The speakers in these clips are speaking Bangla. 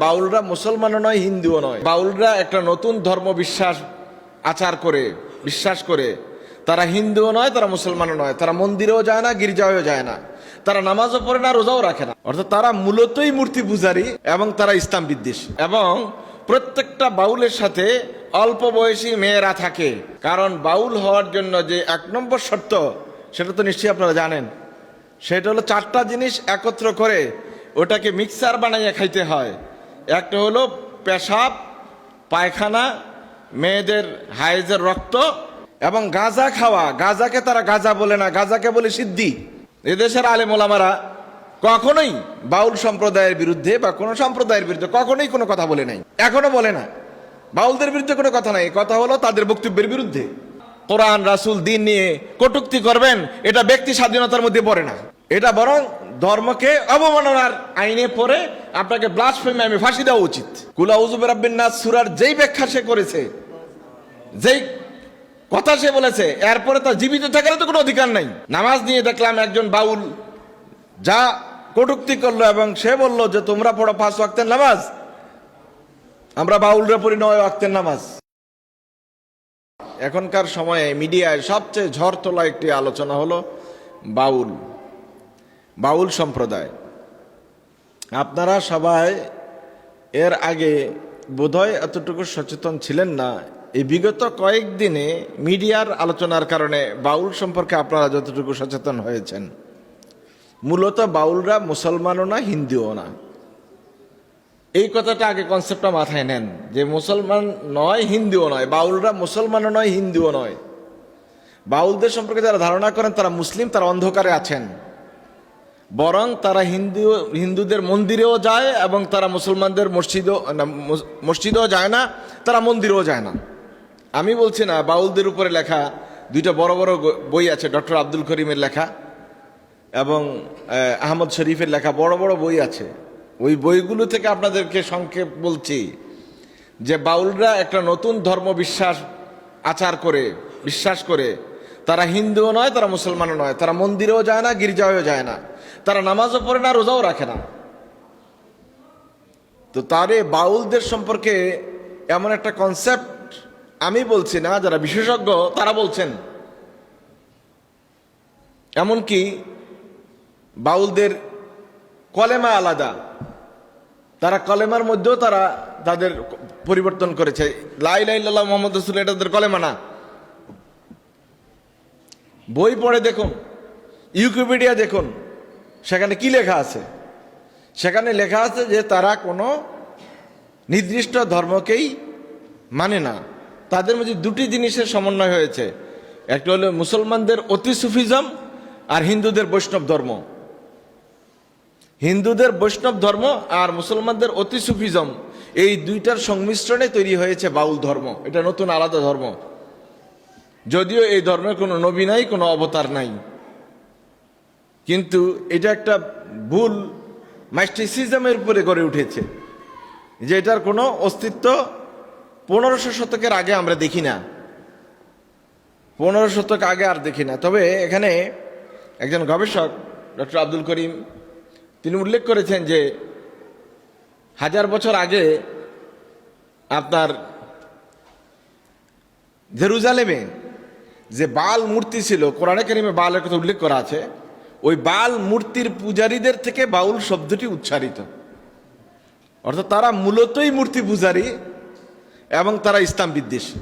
বাউলরা মুসলমানও নয়, হিন্দুও নয়। বাউলরা একটা নতুন ধর্ম বিশ্বাস, আচার করে, বিশ্বাস করে। তারা হিন্দুও নয়, তারা মুসলমানও নয়। তারা মন্দিরেও যায় না গির্জাও যায় না। তারা নামাজও পড়ে না, রোজাও রাখে না। অর্থাৎ তারা মূলতই মূর্তি পূজারী এবং তারা ইসলাম বিদ্বেষী। এবং প্রত্যেকটা বাউলের সাথে অল্প বয়সী মেয়েরা থাকে। কারণ বাউল হওয়ার জন্য যে এক নম্বর শর্ত, সেটা তো নিশ্চয়ই আপনারা জানেন। সেটা হলো চারটা জিনিস একত্র করে ওটাকে মিক্সার বানাইয়ে খাইতে হয়। একটা হলো পেশাব, পায়খানা, মেয়েদের হাইজের রক্ত এবং গাঁজা খাওয়া। গাঁজাকে তারা গাঁজা বলে না, গাঁজাকে বলে সিদ্ধি। এদেশের আলেম ওলামারা কখনোই বাউল সম্প্রদায়ের বিরুদ্ধে বা কোনো সম্প্রদায়ের বিরুদ্ধে কখনোই কোনো কথা বলে নাই। এখনও বলে না। বাউলদের বিরুদ্ধে কোনো কথা নাই। কথা হলো তাদের বক্তব্যের বিরুদ্ধে। কোরআন, রাসুল, দিন নিয়ে কটুক্তি করবেন, এটা ব্যক্তি স্বাধীনতার মধ্যে পড়ে না। এটা বরং ধর্মকে অবমাননার আইনে পড়ে আপনাকে ব্লাসফেমি আমি ফাঁসি দেওয়া উচিত। কুলা উজুবের আব্বিন নাস, সুরার যেই ব্যাখ্যা সে করেছে, যেই কথা সে বলেছে, এরপরে তার জীবিত থাকার তো কোনো অধিকার নাই। নামাজ নিয়ে দেখলাম একজন বাউল যা কটুক্তি করল এবং সে বলল যে, তোমরা পড়ো পাঁচ ওয়াক্তের নামাজ। আমরা বাউলরা পড়ি নয় ওয়াক্তের নামাজ। এখনকার সময়ে মিডিয়ায় সবচেয়ে ঝড় তোলা একটি আলোচনা হলো বাউল। বাউল সম্প্রদায়। আপনারা সবাই এর আগে বোধহয় এতটুকু সচেতন ছিলেন না, এই বিগত কয়েকদিনে মিডিয়ার আলোচনার কারণে বাউল সম্পর্কে আপনারা যতটুকু সচেতন হয়েছেন, মূলত বাউলরা মুসলমানও না, হিন্দুও না। এই কথাটা আগে কনসেপ্টটা মাথায় নেন, যে মুসলমান নয়, হিন্দুও নয়, বাউলরা মুসলমানও নয়, হিন্দুও নয়। বাউলদের সম্পর্কে যারা ধারণা করেন, তারা মুসলিম, তারা অন্ধকারে আছেন। বরং তারা হিন্দু হিন্দুদের মন্দিরেও যায় এবং তারা মুসলমানদের মসজিদও মসজিদেও যায় না, তারা মন্দিরেও যায় না। আমি বলছি না, বাউলদের উপরে লেখা দুইটা বড় বড় বই আছে, ডক্টর আব্দুল করিমের লেখা এবং আহমদ শরীফের লেখা বড় বড় বই আছে। ওই বইগুলো থেকে আপনাদেরকে সংক্ষেপ বলছি যে বাউলরা একটা নতুন ধর্ম বিশ্বাস আচার করে, বিশ্বাস করে তারা হিন্দুও নয়, তারা মুসলমানও নয়। তারা মন্দিরেও যায় না গির্জাও যায় না। তারা নামাজও পড়ে না, রোজাও রাখে না। তো তারে বাউলদের সম্পর্কে এমন একটা কনসেপ্ট আমি বলছি না, যারা বিশেষজ্ঞ তারা বলছেন। এমনকি বাউলদের কলেমা আলাদা। তারা কলেমার মধ্যেও তারা তাদের পরিবর্তন করেছে। লাই লাইল্লাহ মোহাম্মদ রসুল এটা তাদের কলেমা না। বই পড়ে দেখুন ইউকিপিডিয়া দেখুন, সেখানে কি লেখা আছে? সেখানে লেখা আছে যে তারা কোনো নির্দিষ্ট ধর্মকেই মানে না। তাদের মধ্যে দুটি জিনিসের সমন্বয় হয়েছে। একটা হলো মুসলমানদের অতি সুফিজম আর হিন্দুদের বৈষ্ণব ধর্ম। হিন্দুদের বৈষ্ণব ধর্ম আর মুসলমানদের অতি সুফিজম এই দুইটার সংমিশ্রণে তৈরি হয়েছে বাউল ধর্ম। এটা নতুন আলাদা ধর্ম। যদিও এই ধর্মের কোনো নবী নাই, কোনো অবতার নাই। কিন্তু এটা একটা ভুল মাইস্টিসিজমের উপরে গড়ে উঠেছে, যে এটার কোনো অস্তিত্ব পনেরোশো শতকের আগে আমরা দেখি না। পনেরো শতক আগে আর দেখি না। তবে এখানে একজন গবেষক, ডক্টর আব্দুল করিম, তিনি উল্লেখ করেছেন যে হাজার বছর আগে আপনার জেরুজালেমে যে বাল মূর্তি ছিল, কোরআনে কারিমে বালের কথা উল্লেখ করা আছে, ওই বাল মূর্তির পূজারীদের থেকে বাউল শব্দটি উচ্চারিত। অর্থাৎ তারা মূলতই মূর্তি পূজারী এবং তারা ইসলাম বিদ্বেষী।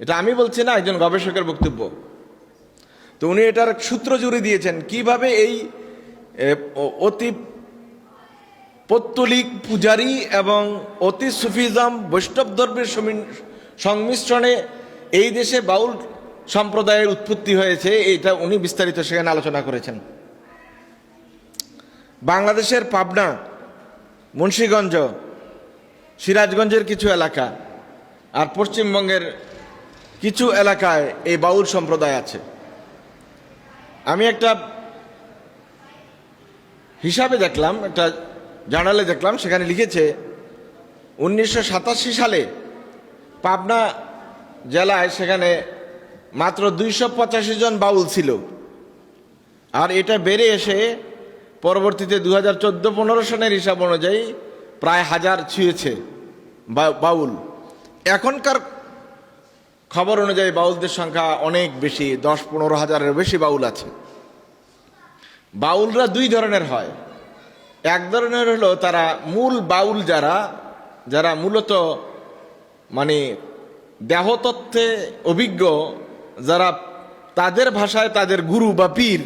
এটা আমি বলছি না, একজন গবেষকের বক্তব্য। তো উনি এটার সূত্র জুড়ে দিয়েছেন, কীভাবে এই অতি পত্তলিক পূজারী এবং অতি সুফিজম বৈষ্ণব ধর্মের সংমিশ্রণে এই দেশে বাউল সম্প্রদায়ের উৎপত্তি হয়েছে, এটা উনি বিস্তারিত সেখানে আলোচনা করেছেন। বাংলাদেশের পাবনা, মুন্সীগঞ্জ, সিরাজগঞ্জের কিছু এলাকা আর পশ্চিমবঙ্গের কিছু এলাকায় এই বাউল সম্প্রদায় আছে। আমি একটা হিসাবে দেখলাম, একটা জার্নালে দেখলাম, সেখানে লিখেছে, উনিশশো সাতাশি সালে পাবনা জেলায় সেখানে মাত্র দুইশো পঁচাশি জন বাউল ছিল। আর এটা বেড়ে এসে পরবর্তীতে দু হাজার চোদ্দ পনেরো সনের হিসাব অনুযায়ী প্রায় হাজার ছুঁয়েছে বাউল। এখনকার খবর অনুযায়ী বাউলদের সংখ্যা অনেক বেশি, দশ পনেরো হাজারের বেশি বাউল আছে। বাউলরা দুই ধরনের হয়। এক ধরনের হলো তারা মূল বাউল যারা যারা মূলত মানে দেহতত্ত্বে অভিজ্ঞ যারা তাদের ভাষায় তাদের গুরু বা পীর,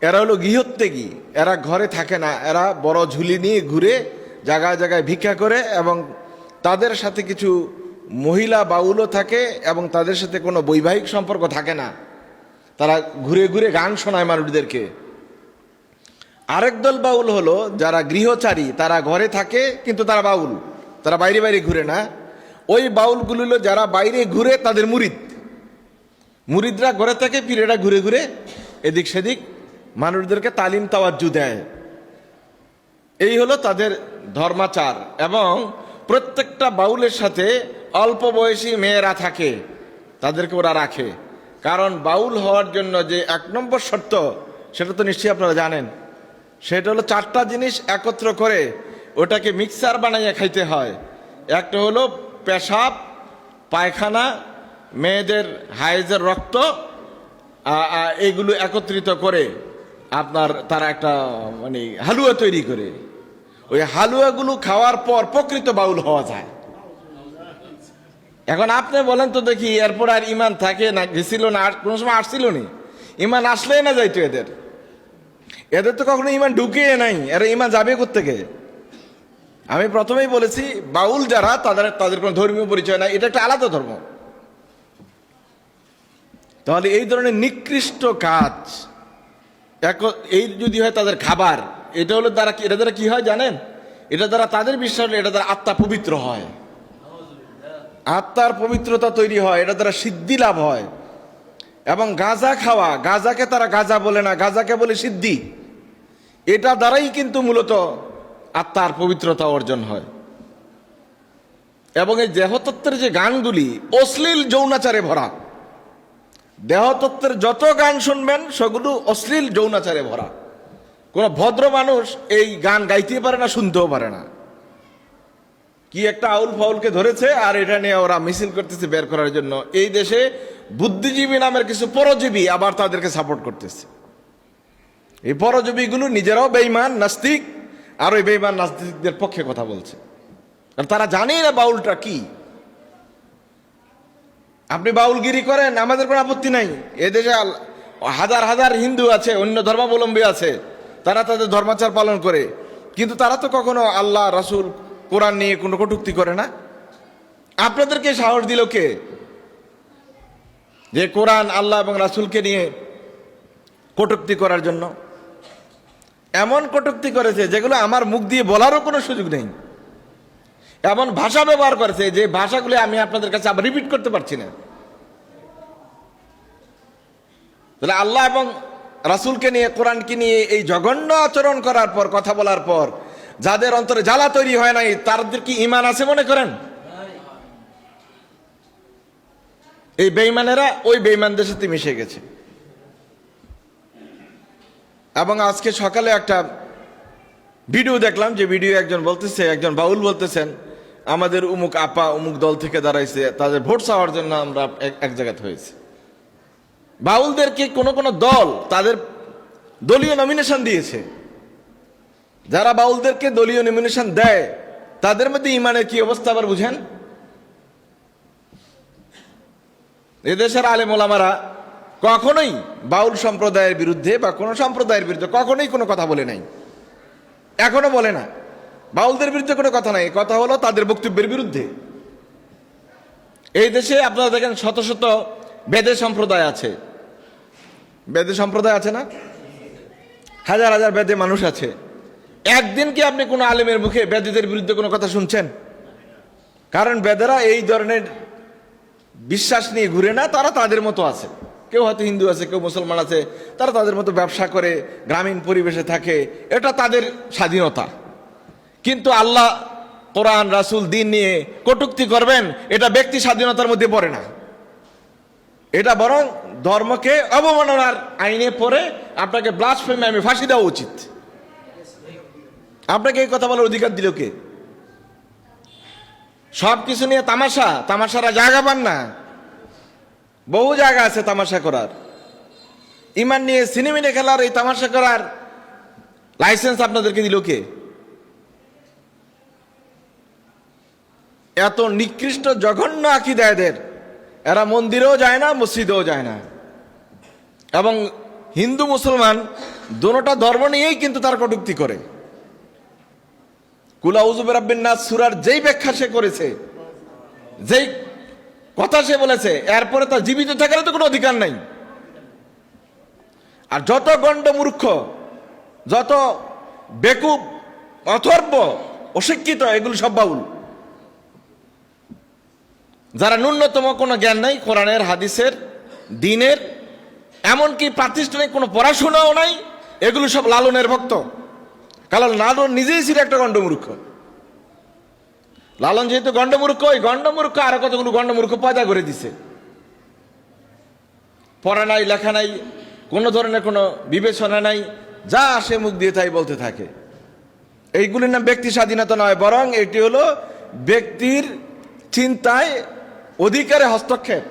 এরা হলো গৃহত্যাগী। এরা ঘরে থাকে না। এরা বড় ঝুলি নিয়ে ঘুরে জায়গায় জায়গায় ভিক্ষা করে এবং তাদের সাথে কিছু মহিলা বাউলও থাকে এবং তাদের সাথে কোনো বৈবাহিক সম্পর্ক থাকে না। তারা ঘুরে ঘুরে গান শোনায় মানুষদেরকে। আরেক দল বাউল হলো যারা গৃহচারী, তারা ঘরে থাকে কিন্তু তারা বাউল, তারা বাইরে বাইরে ঘুরে না। ওই বাউলগুলো যারা বাইরে ঘুরে তাদের মুরিদ। মুরিদরা ঘরে থাকে, পীরেরা ঘুরে ঘুরে এদিক সেদিক মানুষদেরকে তালিম, তাওয়াজ্জু দেয়। এই হলো তাদের ধর্মাচার এবং প্রত্যেকটা বাউলের সাথে অল্প বয়সী মেয়েরা থাকে, তাদেরকে ওরা রাখে। কারণ বাউল হওয়ার জন্য যে এক নম্বর শর্ত, সেটা তো নিশ্চয়ই আপনারা জানেন, সেটা হলো চারটা জিনিস একত্র করে ওটাকে মিক্সার বানাইয়ে খাইতে হয়। একটা হলো পেশাব, পায়খানা, মেয়েদের হাইজের রক্ত এগুলো একত্রিত করে আপনার তারা একটা মানে হালুয়া তৈরি করে। ওই হালুয়াগুলো খাওয়ার পর প্রকৃত বাউল হওয়া যায়। এখন আপনি বলেন তো দেখি, এরপর আর ইমান থাকে না, গেছিল না কোনো সময় আসছিল নি? ইমান আসলেই না যাইতো এদের। এদের তো কখনো ইমান ঢুকিয়ে নাই, এরা ইমান যাবে থেকে আমি প্রথমেই বলেছি, বাউল যারা, তাদের তাদের কোনো ধর্মীয় পরিচয় নাই, এটা একটা আলাদা ধর্ম। তাহলে এই ধরনের নিকৃষ্ট কাজ এক- এই যদি হয় তাদের খাবার, এটা হলো দ্বারা এটা দ্বারা কি হয় জানেন? এটা দ্বারা তাদের বিশ্বাস এটা দ্বারা আত্মা পবিত্র হয়। আত্মার পবিত্রতা তৈরি হয়, এটা দ্বারা সিদ্ধি লাভ হয়। এবং গাঁজা খাওয়া, গাঁজাকে তারা গাঁজা বলে না, গাঁজাকে বলে সিদ্ধি। এটা দ্বারাই কিন্তু মূলত আত্মার পবিত্রতা অর্জন হয়। এবং এই দেহতত্ত্বের যে গানগুলি, অশ্লীল যৌনাচারে ভরা। দেহতত্ত্বের যত গান শুনবেন, সেগুলো অশ্লীল যৌনাচারে ভরা। কোনো ভদ্র মানুষ এই গান গাইতে পারে না, শুনতেও পারে না। কি একটা আউল ফাউলকে ধরেছে, আর এটা নিয়ে ওরা মিছিল করতেছে বের করার জন্য। এই দেশে বুদ্ধিজীবী নামের কিছু পরজীবী আবার তাদেরকে সাপোর্ট করতেছে। এই পরজীবীগুলো নিজেরাও বেইমান নাস্তিক আর ওই বেইমান নাস্তিকদের পক্ষে কথা বলছে। কারণ তারা জানেই না বাউলটা কি। আপনি বাউলগিরি করেন, আমাদের কোনো আপত্তি নাই। এদেশে হাজার হাজার হিন্দু আছে, অন্য ধর্মাবলম্বী আছে। তারা তাদের ধর্মাচার পালন করে। কিন্তু তারা তো কখনো আল্লাহ, রাসূল, কোরআন নিয়ে কোনো কটুক্তি করে না। আপনাদেরকে সাহস দিল কে? যে কোরআন, আল্লাহ এবং রাসুলকে নিয়ে কটুক্তি করার জন্য। এমন কটুক্তি করেছে যেগুলো আমার মুখ দিয়ে বলারও কোনো সুযোগ নেই। এমন ভাষা ব্যবহার করেছে যে ভাষাগুলো আমি আপনাদের কাছে আবার রিপিট করতে পারছি না। তাহলে আল্লাহ এবং রাসূলকে নিয়ে, কোরআনকে নিয়ে এই জঘন্য আচরণ করার পর, কথা বলার পর, যাদের অন্তরে জ্বালা তৈরি হয় নাই, তাদের কি ইমান আছে মনে করেন? এই বেইমানেরা ওই বেইমানদের সাথে মিশে গেছে। এবং আজকে সকালে একটা ভিডিও দেখলাম, যে ভিডিও একজন বলতেছে, একজন বাউল বলতেছেন, আমাদের উমুক আপা উমুক দল থেকে দাঁড়াইছে, তাদের ভোট চাওয়ার জন্য আমরা এক- জায়গাতে হয়েছে। বাউলদেরকে কোনো কোনো দল তাদের দলীয় নমিনেশন দিয়েছে? যারা বাউলদেরকে দলীয় নমিনেশন দেয়, তাদের মধ্যে ইমানের কি অবস্থা আবার বুঝেন? এদেশের আলেম ওলামারা কখনোই বাউল সম্প্রদায়ের বিরুদ্ধে বা কোনো সম্প্রদায়ের বিরুদ্ধে কখনোই কোনো কথা বলে নাই। এখনও বলে না। বাউলদের বিরুদ্ধে কোনো কথা নাই। কথা হলো তাদের বক্তব্যের বিরুদ্ধে। এই দেশে আপনারা দেখেন শত শত বেদে সম্প্রদায় আছে। বেদে সম্প্রদায় আছে না? হাজার হাজার বেদে মানুষ আছে। একদিন কি আপনি কোনো আলেমের মুখে বেদেদের বিরুদ্ধে কোনো কথা শুনছেন? কারণ বেদেরা এই ধরনের বিশ্বাস নিয়ে ঘুরে না, তারা তাদের মতো আছে। কেউ হয়তো হিন্দু আছে, কেউ মুসলমান আছে, তারা তাদের মতো ব্যবসা করে, গ্রামীণ পরিবেশে থাকে, এটা তাদের স্বাধীনতা। কিন্তু আল্লাহ, কোরআন, রাসূল, দিন নিয়ে কটুক্তি করবেন, এটা ব্যক্তি স্বাধীনতার মধ্যে পড়ে না। এটা বরং ধর্মকে অবমাননার আইনে পড়ে আপনাকে ব্লাসফেমি আমি ফাঁসি দেওয়া উচিত। আপনাকে এই কথা বলার অধিকার দিল কে? সব কিছু নিয়ে তামাশা, তামাশারা জায়গা পান না। বহু জায়গা আছে তামাশা করার। ইমান নিয়ে সিনেমিনে খেলার এই তামাশা করার লাইসেন্স আপনাদেরকে দিল কে? এত নিকৃষ্ট জঘন্য আকিদা এদের এরা মন্দিরেও যায় না, মসজিদেও যায় না। এবং হিন্দু, মুসলমান দোনোটা ধর্ম নিয়েই কিন্তু তার কটুক্তি করে। কুলাউজুবের আব্বিন্নাস সুরার যেই ব্যাখ্যা সে করেছে, যেই কথা সে বলেছে, এরপরে তার জীবিত থাকার তো কোনো অধিকার নাই। আর যত গণ্ড মূর্খ, যত বেকুব, অথর্ব, অশিক্ষিত, এগুলো সব বাউল। যারা ন্যূনতম কোনো জ্ঞান নাই, কোরআনের, হাদিসের, দিনের, এমনকি প্রাতিষ্ঠানিক কোনো পড়াশোনাও নাই, এগুলো সব লালনের ভক্ত। কারণ লালন নিজেই ছিল একটা গণ্ডমূর্খ লালন যেহেতু গণ্ডমূর্খ, ওই গণ্ডমূর্খ আরও কতগুলো গণ্ডমূর্খ পয়দা করে দিছে। পড়া নাই, লেখা নাই, কোনো ধরনের কোনো বিবেচনা নাই, যা আসে মুখ দিয়ে তাই বলতে থাকে। এইগুলির নাম ব্যক্তি স্বাধীনতা নয়, বরং এটি হলো ব্যক্তির চিন্তায় অধিকারে হস্তক্ষেপ।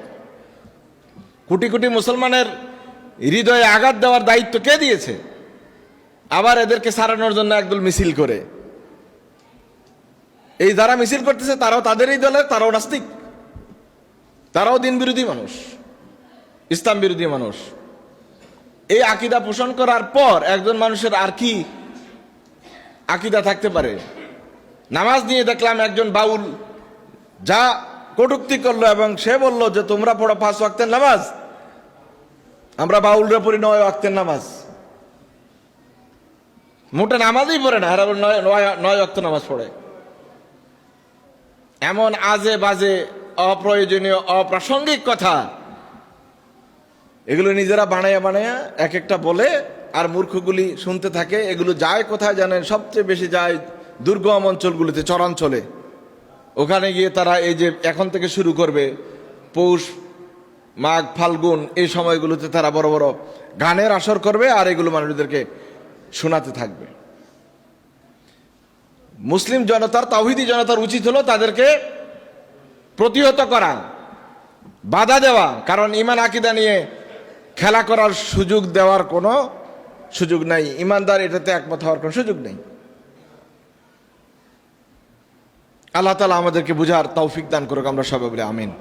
কোটি কোটি মুসলমানের হৃদয়ে আঘাত দেওয়ার দায়িত্ব কে দিয়েছে? আবার এদেরকে সারানোর জন্য একদল মিছিল করে। এই যারা মিছিল করতেছে, তারাও তাদেরই দলের তারাও নাস্তিক। তারাও দিন বিরোধী মানুষ ইসলাম বিরোধী মানুষ। এই আকিদা পোষণ করার পর একজন মানুষের আর কি আকিদা থাকতে পারে? নামাজ নিয়ে দেখলাম একজন বাউল, যা কটুক্তি করল এবং সে বলল যে, তোমরা পড়ো পাঁচ ওয়াক্তের নামাজ। আমরা বাউলরা পড়ি নয় ওয়াক্তের নামাজ। মোটা নামাজই পড়ে না নয়, নয়- নয় ওয়াক্ত নামাজ পড়ে। এমন আজে বাজে, অপ্রয়োজনীয়, অপ্রাসঙ্গিক কথা। এগুলো নিজেরা বানায়া বানায়া এক একটা বলে, আর মূর্খগুলি শুনতে থাকে, এগুলো যায় কোথায় জানেন? সবচেয়ে বেশি যায় দুর্গম অঞ্চলগুলিতে, চরাঞ্চলে। ওখানে গিয়ে তারা এই যে এখন থেকে শুরু করবে, পৌষ, মাঘ, ফাল্গুন, এই সময়গুলোতে তারা বড় বড় গানের আসর করবে, আর এগুলো মানুষদেরকে শোনাতে থাকবে। মুসলিম জনতার তাহিদি জনতার উচিত হলো তাদেরকে প্রতিহত করা, বাধা দেওয়া। কারণ ইমান আকিদা নিয়ে খেলা করার সুযোগ দেওয়ার কোনো সুযোগ নাই। ইমানদার এটাতে একমত হওয়ার কোনো সুযোগ নেই। আল্লাহ তালা আমাদেরকে বুঝার তৌফিক দান করুক। আমরা সবাই বলে আমিন।